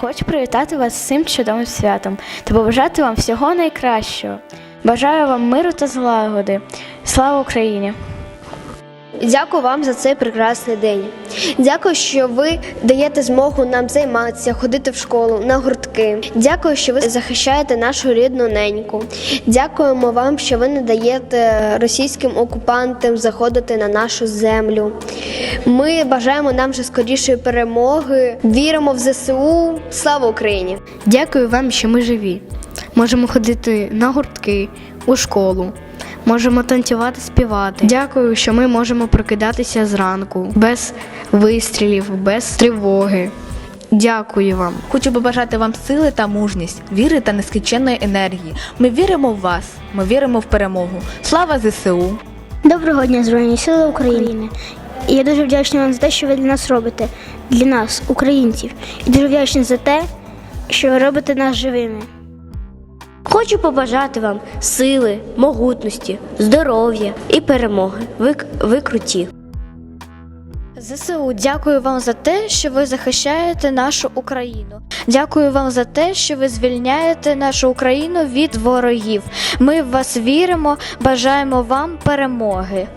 Хочу привітати вас з цим чудовим святом та побажати вам всього найкращого. Бажаю вам миру та злагоди. Слава Україні! Дякую вам за цей прекрасний день. Дякую, що ви даєте змогу нам займатися, ходити в школу, на гуртки. Дякую, що ви захищаєте нашу рідну неньку. Дякуємо вам, що ви не даєте російським окупантам заходити на нашу землю. Ми бажаємо нам вже скорішої перемоги. Віримо в ЗСУ. Слава Україні! Дякую вам, що ми живі. Можемо ходити на гуртки, у школу, можемо танцювати, співати. Дякую, що ми можемо прокидатися зранку, без вистрілів, без тривоги. Дякую вам. Хочу побажати вам сили та мужність, віри та нескінченної енергії. Ми віримо в вас, ми віримо в перемогу. Слава ЗСУ! Доброго дня, Збройні Сили України. І я дуже вдячна вам за те, що ви для нас робите, для нас, українців. І дуже вдячна за те, що ви робите нас живими. Хочу побажати вам сили, могутності, здоров'я і перемоги. Ви, ви круті. ЗСУ, дякую вам за те, що ви захищаєте нашу Україну. Дякую вам за те, що ви звільняєте нашу Україну від ворогів. Ми в вас віримо, бажаємо вам перемоги.